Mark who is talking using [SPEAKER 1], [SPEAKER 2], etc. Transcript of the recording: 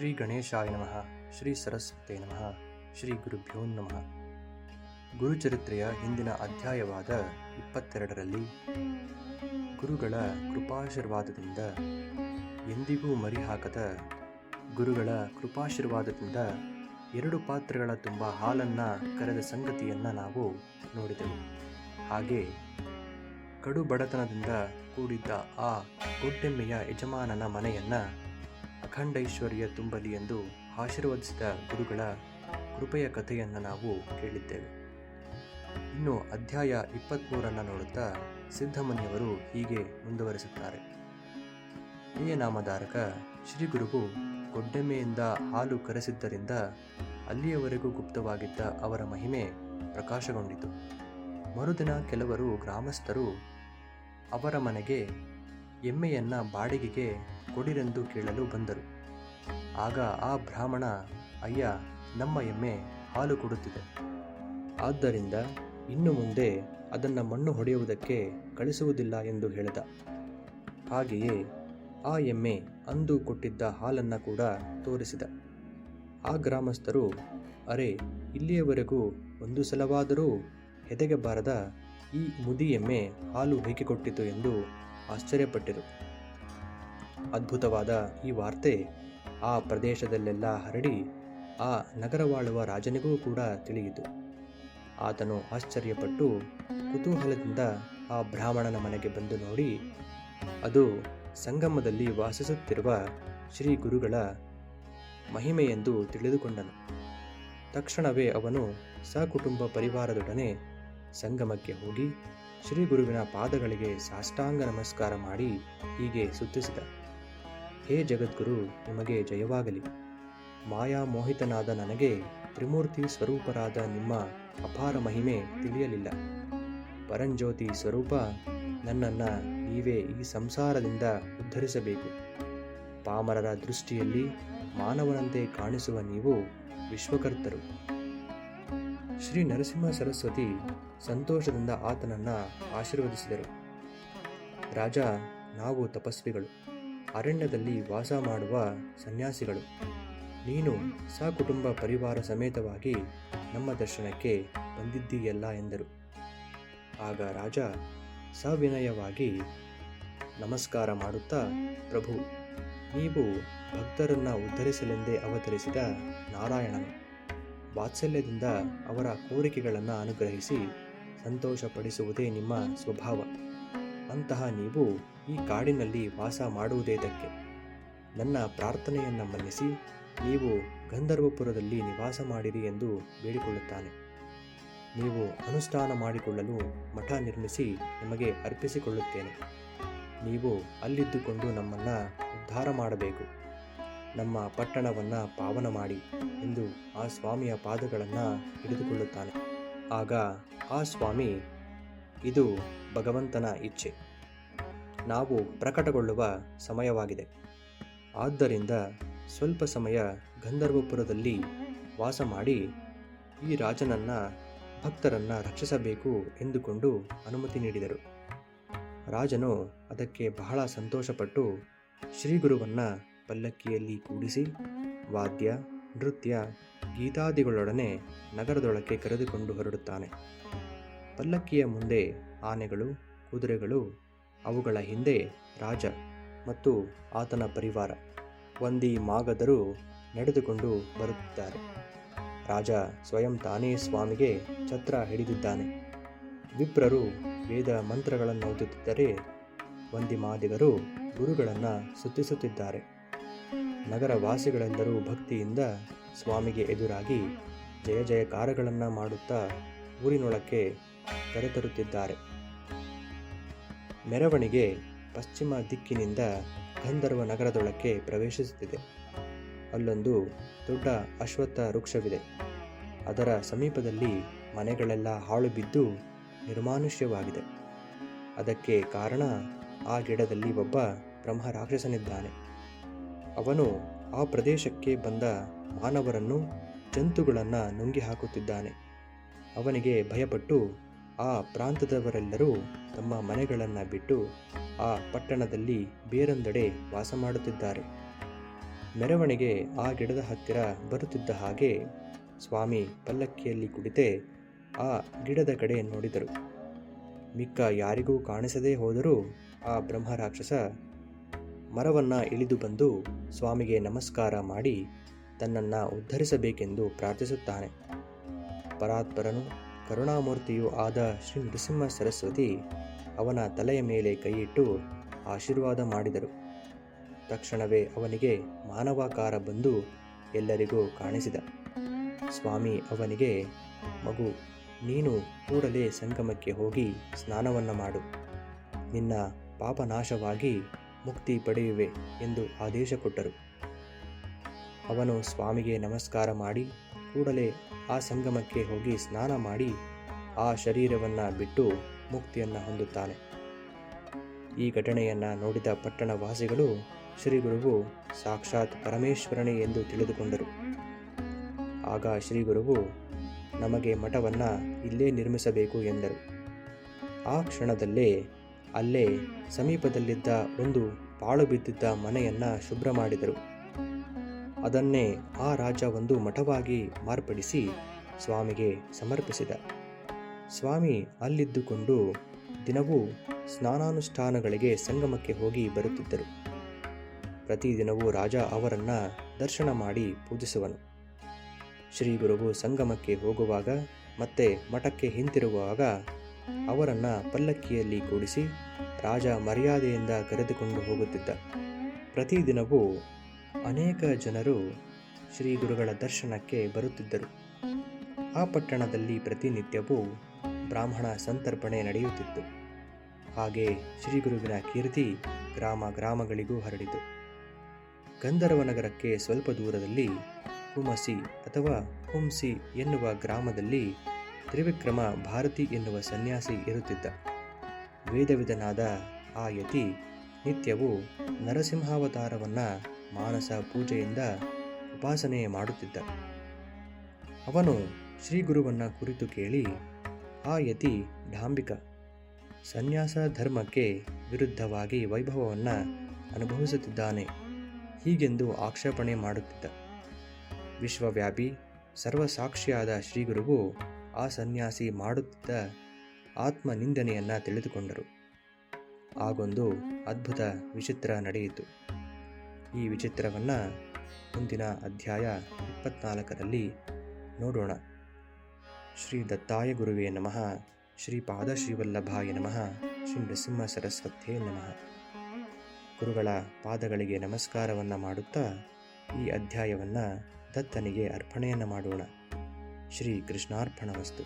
[SPEAKER 1] ಶ್ರೀ ಗಣೇಶಾಯ ನಮಃ, ಶ್ರೀ ಸರಸ್ವತೇ ನಮಃ, ಶ್ರೀ ಗುರುಭ್ಯೋ ನಮಃ. ಗುರುಚರಿತ್ರೆಯ ಹಿಂದಿನ ಅಧ್ಯಾಯವಾದ ಇಪ್ಪತ್ತೆರಡರಲ್ಲಿ, ಗುರುಗಳ ಕೃಪಾಶೀರ್ವಾದದಿಂದ ಎಂದಿಗೂ ಮರಿಹಾಕದ ಗುರುಗಳ ಕೃಪಾಶೀರ್ವಾದದಿಂದ ಎರಡು ಪಾತ್ರೆಗಳ ತುಂಬ ಹಾಲನ್ನು ಕರೆದ ಸಂಗತಿಯನ್ನು ನಾವು ನೋಡಿದೆವು. ಹಾಗೆ ಕಡು ಬಡತನದಿಂದ ಕೂಡಿದ್ದ ಆ ಗೊಡ್ಡೆಮ್ಮೆಯ ಯಜಮಾನನ ಮನೆಯನ್ನು ಅಖಂಡೈಶ್ವರ್ಯ ತುಂಬಲಿ ಎಂದು ಆಶೀರ್ವದಿಸಿದ ಗುರುಗಳ ಕೃಪೆಯ ಕಥೆಯನ್ನು ನಾವು ಕೇಳಿದ್ದೇವೆ. ಇನ್ನು ಅಧ್ಯಾಯ ಇಪ್ಪತ್ತ್ಮೂರನ್ನು ನೋಡುತ್ತಾ ಸಿದ್ಧಮನಿಯವರು ಹೀಗೆ ಮುಂದುವರಿಸುತ್ತಾರೆ. ಈ ನಾಮಧಾರಕ, ಶ್ರೀ ಗುರುವು ಗೊಡ್ಡೆಮ್ಮೆಯಿಂದ ಹಾಲು ಕರೆಸಿದ್ದರಿಂದ ಅಲ್ಲಿಯವರೆಗೂ ಗುಪ್ತವಾಗಿದ್ದ ಅವರ ಮಹಿಮೆ ಪ್ರಕಾಶಗೊಂಡಿತು. ಮರುದಿನ ಕೆಲವರು ಗ್ರಾಮಸ್ಥರು ಅವರ ಮನೆಗೆ ಎಮ್ಮೆಯನ್ನು ಬಾಡಿಗೆಗೆ ಕೊಡಿರೆಂದು ಕೇಳಲು ಬಂದರು. ಆಗ ಆ ಬ್ರಾಹ್ಮಣ, ಅಯ್ಯ, ನಮ್ಮ ಎಮ್ಮೆ ಹಾಲು ಕೊಡುತ್ತಿದೆ. ಆದ್ದರಿಂದ ಇನ್ನು ಮುಂದೆ ಅದನ್ನು ಮಣ್ಣು ಹೊಡೆಯುವುದಕ್ಕೆ ಕಳಿಸುವುದಿಲ್ಲ ಎಂದು ಹೇಳಿದ. ಹಾಗೆಯೇ ಆ ಎಮ್ಮೆ ಅಂದು ಕೊಟ್ಟಿದ್ದ ಹಾಲನ್ನು ಕೂಡ ತೋರಿಸಿದ. ಆ ಗ್ರಾಮಸ್ಥರು, ಅರೆ, ಇಲ್ಲಿಯವರೆಗೂ ಒಂದು ಸಲವಾದರೂ ಹೆದೆಗೆ ಬಾರದ ಈ ಮುದಿ ಎಮ್ಮೆ ಹಾಲು ಹೇಗೆ ಕೊಟ್ಟಿತು? ಎಂದು ಆಶ್ಚರ್ಯಪಟ್ಟರು. ಅದ್ಭುತವಾದ ಈ ವಾರ್ತೆ ಆ ಪ್ರದೇಶದಲ್ಲೆಲ್ಲ ಹರಡಿ ಆ ನಗರವಾಳುವ ರಾಜನಿಗೂ ಕೂಡ ತಿಳಿಯಿತು. ಆತನು ಆಶ್ಚರ್ಯಪಟ್ಟು ಕುತೂಹಲದಿಂದ ಆ ಬ್ರಾಹ್ಮಣನ ಮನೆಗೆ ಬಂದು ನೋಡಿ, ಅದು ಸಂಗಮದಲ್ಲಿ ವಾಸಿಸುತ್ತಿರುವ ಶ್ರೀ ಗುರುಗಳ ಮಹಿಮೆಯೆಂದು ತಿಳಿದುಕೊಂಡನು. ತಕ್ಷಣವೇ ಅವನು ಸಕುಟುಂಬ ಪರಿವಾರದೊಡನೆ ಸಂಗಮಕ್ಕೆ ಹೋಗಿ ಶ್ರೀ ಗುರುವಿನ ಪಾದಗಳಿಗೆ ಸಾಷ್ಟಾಂಗ ನಮಸ್ಕಾರ ಮಾಡಿ ಹೀಗೆ ಸುತ್ತಿಸಿದ. ಹೇ ಜಗದ್ಗುರು, ನಿಮಗೆ ಜಯವಾಗಲಿ. ಮಾಯಾ ಮೋಹಿತನಾದ ನನಗೆ ತ್ರಿಮೂರ್ತಿ ಸ್ವರೂಪರಾದ ನಿಮ್ಮ ಅಪಾರ ಮಹಿಮೆ ತಿಳಿಯಲಿಲ್ಲ. ಪರಂಜ್ಯೋತಿ ಸ್ವರೂಪ, ನನ್ನನ್ನು ನೀವೇ ಈ ಸಂಸಾರದಿಂದ ಉದ್ಧರಿಸಬೇಕು. ಪಾಮರರ ದೃಷ್ಟಿಯಲ್ಲಿ ಮಾನವನಂತೆ ಕಾಣಿಸುವ ನೀವು ವಿಶ್ವಕರ್ತರು. ಶ್ರೀ ನರಸಿಂಹ ಸರಸ್ವತಿ ಸಂತೋಷದಿಂದ ಆತನನ್ನು ಆಶೀರ್ವದಿಸಿದರು. ರಾಜ, ನಾವು ತಪಸ್ವಿಗಳು. ಅರಣ್ಯದಲ್ಲಿ ವಾಸ ಮಾಡುವ ಸನ್ಯಾಸಿಗಳು. ನೀನು ಸಕುಟುಂಬ ಪರಿವಾರ ಸಮೇತವಾಗಿ ನಮ್ಮ ದರ್ಶನಕ್ಕೆ ಬಂದಿದ್ದೀಯಲ್ಲ ಎಂದರು. ಆಗ ರಾಜ ಸವಿನಯವಾಗಿ ನಮಸ್ಕಾರ ಮಾಡುತ್ತಾ, ಪ್ರಭು, ನೀವು ಭಕ್ತರನ್ನು ಉದ್ಧರಿಸಲೆಂದೇ ಅವತರಿಸಿದ ನಾರಾಯಣನು. ವಾತ್ಸಲ್ಯದಿಂದ ಅವರ ಕೋರಿಕೆಗಳನ್ನು ಅನುಗ್ರಹಿಸಿ ಸಂತೋಷಪಡಿಸುವುದೇ ನಿಮ್ಮ ಸ್ವಭಾವ. ಅಂತಹ ನೀವು ಈ ಕಾಡಿನಲ್ಲಿ ವಾಸ ಮಾಡುವುದೇದಕ್ಕೆ? ನನ್ನ ಪ್ರಾರ್ಥನೆಯನ್ನು ಮನ್ನಿಸಿ, ನೀವು ಗಂಧರ್ವಪುರದಲ್ಲಿ ನಿವಾಸ ಮಾಡಿರಿ ಎಂದು ಬೇಡಿಕೊಳ್ಳುತ್ತಾನೆ. ನೀವು ಅನುಷ್ಠಾನ ಮಾಡಿಕೊಳ್ಳಲು ಮಠ ನಿರ್ಮಿಸಿ ನಿಮಗೆ ಅರ್ಪಿಸಿಕೊಳ್ಳುತ್ತೇನೆ. ನೀವು ಅಲ್ಲಿದ್ದುಕೊಂಡು ನಮ್ಮನ್ನು ಉದ್ಧಾರ ಮಾಡಬೇಕು. ನಮ್ಮ ಪಟ್ಟಣವನ್ನು ಪಾವನ ಮಾಡಿ ಎಂದು ಆ ಸ್ವಾಮಿಯ ಪಾದಗಳನ್ನು ಹಿಡಿದುಕೊಳ್ಳುತ್ತಾನೆ. ಆಗ ಆ ಸ್ವಾಮಿ ಇದು ಭಗವಂತನ ಇಚ್ಛೆ. ನಾವು ಪ್ರಕಟಗೊಳ್ಳುವ ಸಮಯವಾಗಿದೆ. ಆದ್ದರಿಂದ ಸ್ವಲ್ಪ ಸಮಯ ಗಂಧರ್ವಪುರದಲ್ಲಿ ವಾಸ ಮಾಡಿ ಈ ರಾಜನನ್ನ, ಭಕ್ತರನ್ನ ರಕ್ಷಿಸಬೇಕು ಎಂದುಕೊಂಡು ಅನುಮತಿ ನೀಡಿದರು. ರಾಜನು ಅದಕ್ಕೆ ಬಹಳ ಸಂತೋಷಪಟ್ಟು ಶ್ರೀಗುರುವನ್ನು ಪಲ್ಲಕ್ಕಿಯಲ್ಲಿ ಕೂಡಿಸಿ ವಾದ್ಯ, ನೃತ್ಯ, ಗೀತಾದಿಗಳೊಡನೆ ನಗರದೊಳಕ್ಕೆ ಕರೆದುಕೊಂಡು ಹೊರಡುತ್ತಾನೆ. ಪಲ್ಲಕ್ಕಿಯ ಮುಂದೆ ಆನೆಗಳು, ಕುದುರೆಗಳು, ಅವುಗಳ ಹಿಂದೆ ರಾಜ ಮತ್ತು ಆತನ ಪರಿವಾರ. ಒಂದಿ ಮಾಗದರು ನಡೆದುಕೊಂಡು ಬರುತ್ತಿದ್ದಾರೆ. ರಾಜ ಸ್ವಯಂ ತಾನೇ ಸ್ವಾಮಿಗೆ ಛತ್ರ ಹಿಡಿದಿದ್ದಾನೆ. ವಿಪ್ರರು ವೇದ ಮಂತ್ರಗಳನ್ನು ಓದುತ್ತಿದ್ದರೆ ಒಂದಿ ಮಾದಿಗರು ಗುರುಗಳನ್ನು ಸುತ್ತಿಸುತ್ತಿದ್ದಾರೆ. ನಗರ ವಾಸಿಗಳೆಲ್ಲರೂ ಭಕ್ತಿಯಿಂದ ಸ್ವಾಮಿಗೆ ಎದುರಾಗಿ ಜಯ ಜಯಕಾರಗಳನ್ನು ಮಾಡುತ್ತಾ ಊರಿನೊಳಕ್ಕೆ ಕರೆತರುತ್ತಿದ್ದಾರೆ. ಮೆರವಣಿಗೆ ಪಶ್ಚಿಮ ದಿಕ್ಕಿನಿಂದ ಗಂಧರ್ವ ನಗರದೊಳಕ್ಕೆ ಪ್ರವೇಶಿಸುತ್ತಿದೆ. ಅಲ್ಲೊಂದು ದೊಡ್ಡ ಅಶ್ವತ್ಥ ವೃಕ್ಷವಿದೆ. ಅದರ ಸಮೀಪದಲ್ಲಿ ಮನೆಗಳೆಲ್ಲ ಹಾಳು ಬಿದ್ದು ನಿರ್ಮಾನುಷ್ಯವಾಗಿದೆ. ಅದಕ್ಕೆ ಕಾರಣ ಆ ಗಿಡದಲ್ಲಿ ಒಬ್ಬ ಬ್ರಹ್ಮ ರಾಕ್ಷಸನಿದ್ದಾನೆ. ಅವನು ಆ ಪ್ರದೇಶಕ್ಕೆ ಬಂದ ಮಾನವರನ್ನು, ಜಂತುಗಳನ್ನು ನುಂಗಿ ಹಾಕುತ್ತಿದ್ದಾನೆ ಅವನಿಗೆ ಭಯಪಟ್ಟು ಆ ಪ್ರಾಂತದವರೆಲ್ಲರೂ ತಮ್ಮ ಮನೆಗಳನ್ನು ಬಿಟ್ಟು ಆ ಪಟ್ಟಣದಲ್ಲಿ ಬೇರೊಂದೆಡೆ ವಾಸ ಮಾಡುತ್ತಿದ್ದಾರೆ. ಮೆರವಣಿಗೆ ಆ ಗಿಡದ ಹತ್ತಿರ ಬರುತ್ತಿದ್ದ ಹಾಗೆ ಸ್ವಾಮಿ ಪಲ್ಲಕ್ಕಿಯಲ್ಲಿ ಕುಳಿತೆ ಆ ಗಿಡದ ಕಡೆ ನೋಡಿದರು. ಮಿಕ್ಕ ಯಾರಿಗೂ ಕಾಣಿಸದೇ ಹೋದರೂ ಆ ಬ್ರಹ್ಮರಾಕ್ಷಸ ಮರವನ್ನು ಇಳಿದು ಬಂದು ಸ್ವಾಮಿಗೆ ನಮಸ್ಕಾರ ಮಾಡಿ ತನ್ನನ್ನು ಉದ್ಧರಿಸಬೇಕೆಂದು ಪ್ರಾರ್ಥಿಸುತ್ತಾನೆ. ಪರಾತ್ಪರನು ಕರುಣಾಮೂರ್ತಿಯೂ ಆದ ಶ್ರೀ ನೃಸಿಂಹ ಸರಸ್ವತಿ ಅವನ ತಲೆಯ ಮೇಲೆ ಕೈಯಿಟ್ಟು ಆಶೀರ್ವಾದ ಮಾಡಿದರು. ತಕ್ಷಣವೇ ಅವನಿಗೆ ಮಾನವಾಕಾರ ಬಂದು ಎಲ್ಲರಿಗೂ ಕಾಣಿಸಿದ. ಸ್ವಾಮಿ ಅವನಿಗೆ, ಮಗು, ನೀನು ಕೂಡಲೇ ಸಂಗಮಕ್ಕೆ ಹೋಗಿ ಸ್ನಾನವನ್ನು ಮಾಡು. ನಿನ್ನ ಪಾಪನಾಶವಾಗಿ ಮುಕ್ತಿ ಪಡೆಯುವೆ ಎಂದು ಆದೇಶ ಕೊಟ್ಟರು. ಅವನು ಸ್ವಾಮಿಗೆ ನಮಸ್ಕಾರ ಮಾಡಿ ಕೂಡಲೇ ಆ ಸಂಗಮಕ್ಕೆ ಹೋಗಿ ಸ್ನಾನ ಮಾಡಿ ಆ ಶರೀರವನ್ನು ಬಿಟ್ಟು ಮುಕ್ತಿಯನ್ನು ಹೊಂದುತ್ತಾನೆ. ಈ ಘಟನೆಯನ್ನು ನೋಡಿದ ಪಟ್ಟಣ ವಾಸಿಗಳು ಶ್ರೀಗುರುವು ಸಾಕ್ಷಾತ್ ಪರಮೇಶ್ವರನೇ ಎಂದು ತಿಳಿದುಕೊಂಡರು. ಆಗ ಶ್ರೀಗುರುವು ನಮಗೆ ಮಠವನ್ನು ಇಲ್ಲೇ ನಿರ್ಮಿಸಬೇಕು ಎಂದರು. ಆ ಕ್ಷಣದಲ್ಲೇ ಅಲ್ಲೇ ಸಮೀಪದಲ್ಲಿದ್ದ ಒಂದು ಪಾಳು ಬಿದ್ದಿದ್ದ ಮನೆಯನ್ನು ಶುಭ್ರ ಮಾಡಿದರು. ಅದನ್ನೇ ಆ ರಾಜ ಒಂದು ಮಠವಾಗಿ ಮಾರ್ಪಡಿಸಿ ಸ್ವಾಮಿಗೆ ಸಮರ್ಪಿಸಿದ. ಸ್ವಾಮಿ ಅಲ್ಲಿದ್ದುಕೊಂಡು ದಿನವೂ ಸ್ನಾನಾನುಷ್ಠಾನಗಳಿಗೆ ಸಂಗಮಕ್ಕೆ ಹೋಗಿ ಬರುತ್ತಿದ್ದರು. ಪ್ರತಿದಿನವೂ ರಾಜ ಅವರನ್ನು ದರ್ಶನ ಮಾಡಿ ಪೂಜಿಸುವನು. ಶ್ರೀ ಗುರುವು ಸಂಗಮಕ್ಕೆ ಹೋಗುವಾಗ ಮತ್ತೆ ಮಠಕ್ಕೆ ಹಿಂತಿರುಗುವಾಗ ಅವರನ್ನು ಪಲ್ಲಕ್ಕಿಯಲ್ಲಿ ಕೂಡಿಸಿ ರಾಜ ಮರ್ಯಾದೆಯಿಂದ ಕರೆದುಕೊಂಡು ಹೋಗುತ್ತಿದ್ದ. ಪ್ರತಿದಿನವೂ ಅನೇಕ ಜನರು ಶ್ರೀ ಗುರುಗಳ ದರ್ಶನಕ್ಕೆ ಬರುತ್ತಿದ್ದರು. ಆ ಪಟ್ಟಣದಲ್ಲಿ ಪ್ರತಿನಿತ್ಯವೂ ಬ್ರಾಹ್ಮಣ ಸಂತರ್ಪಣೆ ನಡೆಯುತ್ತಿತ್ತು. ಹಾಗೆ ಶ್ರೀ ಗುರುವಿನ ಕೀರ್ತಿ ಗ್ರಾಮ ಗ್ರಾಮಗಳಿಗೂ ಹರಡಿತು. ಗಂಧರ್ವನಗರಕ್ಕೆ ಸ್ವಲ್ಪ ದೂರದಲ್ಲಿ ಹುಮಸಿ ಅಥವಾ ಹುಂಸಿ ಎನ್ನುವ ಗ್ರಾಮದಲ್ಲಿ ತ್ರಿವಿಕ್ರಮ ಭಾರತಿ ಎನ್ನುವ ಸನ್ಯಾಸಿ ಇರುತ್ತಿದ್ದ. ವೇದವಿದನಾದ ಆ ಯತಿ ನಿತ್ಯವೂ ನರಸಿಂಹಾವತಾರವನ್ನು ಮಾನಸ ಪೂಜೆಯಿಂದ ಉಪಾಸನೆ ಮಾಡುತ್ತಿದ್ದ. ಅವನು ಶ್ರೀಗುರುವನ್ನ ಕುರಿತು ಕೇಳಿ, ಆ ಯತಿ ಡಾಂಬಿಕ, ಸನ್ಯಾಸ ಧರ್ಮಕ್ಕೆ ವಿರುದ್ಧವಾಗಿ ವೈಭವವನ್ನು ಅನುಭವಿಸುತ್ತಿದ್ದಾನೆ. ಹೀಗೆಂದು ಆಕ್ಷೇಪಣೆ ಮಾಡುತ್ತಿದ್ದ. ವಿಶ್ವವ್ಯಾಪಿ, ಸರ್ವಸಾಕ್ಷಿಯಾದ ಶ್ರೀಗುರುವು ಆ ಸನ್ಯಾಸಿ ಮಾಡುತ್ತಿದ್ದ ಆತ್ಮನಿಂದನೆಯನ್ನು ತಿಳಿದುಕೊಂಡರು. ಆಗೊಂದು ಅದ್ಭುತ ವಿಚಿತ್ರ ನಡೆಯಿತು. ಈ ವಿಚಿತ್ರವನ್ನು ಮುಂದಿನ ಅಧ್ಯಾಯ ಇಪ್ಪತ್ನಾಲ್ಕರಲ್ಲಿ ನೋಡೋಣ. ಶ್ರೀ ದತ್ತಾಯ ಗುರುವೇ ನಮಃ. ಶ್ರೀ ಪಾದಶ್ರೀವಲ್ಲಭಾಯ ನಮಃ. ಶ್ರೀ ನೃಸಿಂಹ ಸರಸ್ವತೇ ನಮಃ. ಗುರುಗಳ ಪಾದಗಳಿಗೆ ನಮಸ್ಕಾರವನ್ನು ಮಾಡುತ್ತಾ ಈ ಅಧ್ಯಾಯವನ್ನು ದತ್ತನಿಗೆ ಅರ್ಪಣೆಯನ್ನು ಮಾಡೋಣ. ಶ್ರೀ ಕೃಷ್ಣಾರ್ಪಣ ವಸ್ತು.